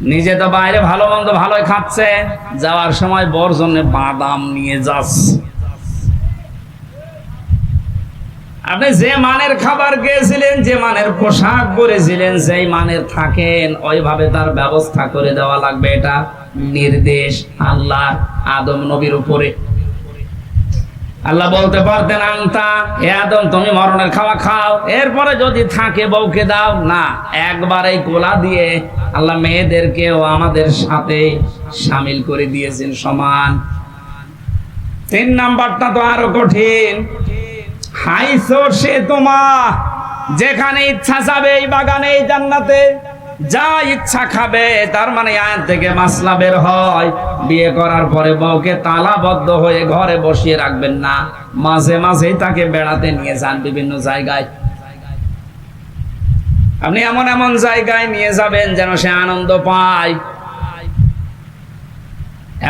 নিজে তো বাইরে ভালো মন্দ ভালোই খাচ্ছে। যাওয়ার সময় বর জন্য বাদাম নিয়ে যাচ্ছে আপনি যে মানের খাবার খেয়েছিলেন, যে মানের পোশাক পরেছিলেন সেই মানের থাকেন, ওইভাবে তার ব্যবস্থা করে দেওয়া লাগবে। এটা নির্দেশ আল্লাহ আদম নবীর উপরে। আল্লাহ বলতে পারতেন আংতা হে আদম, তুমি মরণের খাওয়া খাও। এরপরে যদি থাকে বউকে দাও। না, একবার এই কোলা দিয়ে আল্লাহ মেয়েদেরকেও আমাদের সাথে সামিল করে দিয়েছেন সমান। তিন নাম্বারটা তো আরও কঠিন। হাইসো সে তোমা, যেখানে ইচ্ছা যাবে এই বাগানে, এই জান্নাতে। যা ইচ্ছা খাবে, তার মানে আয়াত থেকে মাসলা বের হয়। বিয়ে করার পরে বউকে তালাবদ্ধ হয়ে ঘরে বসিয়ে রাখবেন না। মাঝে মাঝেই তাকে বেড়াতে নিয়ে যান বিভিন্ন জায়গায়। আপনি এমন এমন জায়গায় নিয়ে যাবেন যেন সে আনন্দ পায়।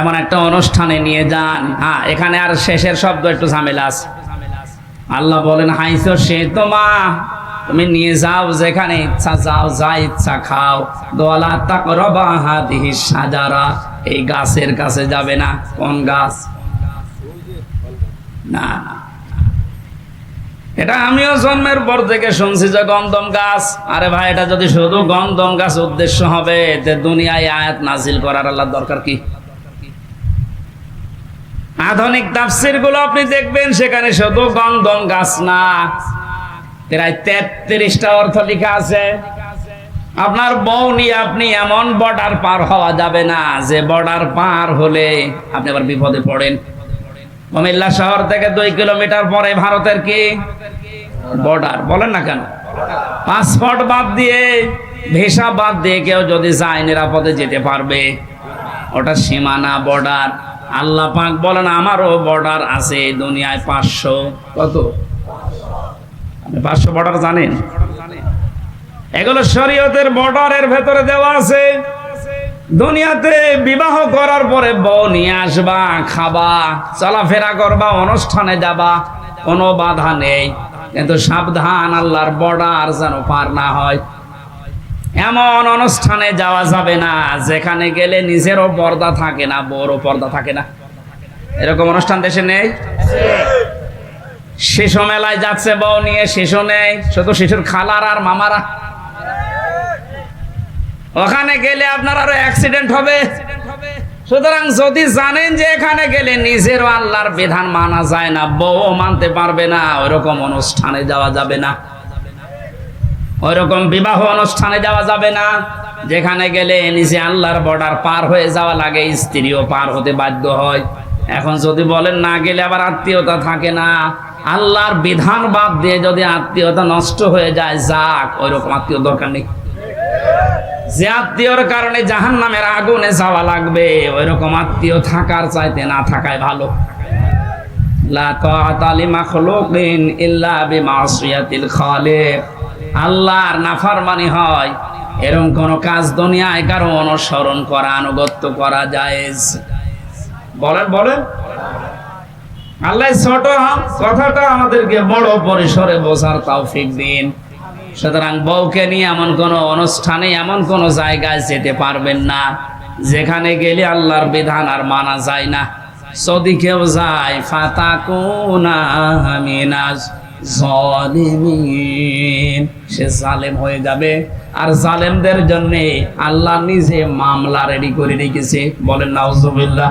এমন একটা অনুষ্ঠানে নিয়ে যান। হ্যাঁ এখানে আর শেষের শব্দ একটু ঝামেলা আছে। আল্লাহ বলেন হাইছো সে তোমা তুমি নিয়ে যাও যেখানে ইচ্ছা যাও, যা ইচ্ছা খাও। দোয়ালা তাকরবা হাদিহি সাজারা। এই গাছের কাছে যাবে না। কোন গাছ? না এটা আমিও জন্মের পর থেকে শুনছি যে গন্ধম গাছ। আরে ভাই, এটা যদি শুধু গন্ধম গাছ উদ্দেশ্য হবে তে দুনিয়ায় আয়াত নাজিল করার আল্লাহ দরকার কি? আধুনিক তাফসিরগুলো আপনি দেখবেন, সেখানে শুধু গন্ধম গাছ না। প্রায় তেত্রিশটা অর্থ লেখা আছে। আপনার বউ নিয়ে আপনি এমন বর্ডার পার হওয়া যাবে না যে বর্ডার পার হলে আপনি আবার বিপদে পড়েন। কুমিল্লা শহর থেকে দুই কিলোমিটার পরে ভারতের কি? বর্ডার বলেন না কেন? পাসপোর্ট বাদ দিয়ে ভিসা বাদ দিয়ে কেউ যদি যায় নিরাপদে যেতে পারবে। ওটা সীমানা বর্ডার আল্লাহ পাক বলেন, আমারও বর্ডার আছে দুনিয়ায় পাঁচশো। কত? পাঁচশো বর্ডার জানেন? এগুলো শরীয়তের বর্ডারের ভেতরে দেওয়া আছে। দুনিয়াতে বিবাহ করার পরে বউ নিয়ে আসবা, খাবা, চলাফেরা করবা, অনুষ্ঠানে যাবা, কোনো বাধা নেই। কিন্তু সাবধান, আল্লাহর বর্ডার যেন পার না হয়। এমন অনুষ্ঠানে যাওয়া যাবে না, যেখানে গেলে নিজেরও পর্দা থাকে না বড় পর্দা থাকে না। এরকম অনুষ্ঠান দেশে নেই? শিশু মেলায় যাচ্ছে বউ নিয়ে, শিশু নেই, শুধু শিশুর খালার আর মামারা। ওখানে গেলে আপনার আরও অ্যাক্সিডেন্ট হবে। সুতরাং যদি জানেন যে এখানে গেলে নিজেরও আল্লাহর বিধান মানা যায় না, বউ মানতে পারবে না, ওইরকম অনুষ্ঠানে যাওয়া যাবে না। ওইরকম বিবাহ অনুষ্ঠানে যাওয়া যাবে না। যেখানে গেলে নিজে আল্লাহর বর্ডার পার হয়ে যাওয়া লাগে, স্ত্রীও পার হতে বাধ্য হয়। এখন যদি বলেন না গেলে আবার আত্মীয়তা থাকে না। আল্লাহর বিধান বাদ দিয়ে যদি আত্মীয়তা নষ্ট হয়ে যায়, যাক, ওইরকম আত্মীয় দরকার নেই। যে আত্মীয়র কারণে জাহান নামের আগুনে যাওয়া লাগবে ওই রকম আত্মীয় থাকার চাইতে না থাকায় ভালো। আল্লাহর নাফরমানি হয়, এরকম কোন কাজ দুনিয়ায় কারও অনুসরণ করা, আনুগত্য করা জায়েজ। বলেন বলেন। আল্লাহ ছোট কথাটা আমাদেরকে বড় পরিসরে বোঝার তৌফিক দিন। সুতরাং বউকে নিয়ে এমন কোন অনুষ্ঠানে, এমন কোন জায়গায় যেতে পারবেন না, যেখানে গেলে আল্লাহর বিধান আর মানা যায় না। যদি কেউ যায় ফাতা কোনা সে জালেম হয়ে যাবে। আর জালেমদের জন্য আল্লাহ নিজে মামলা রেডি করে রেখেছে। বলেন, নাউজুবিল্লাহ।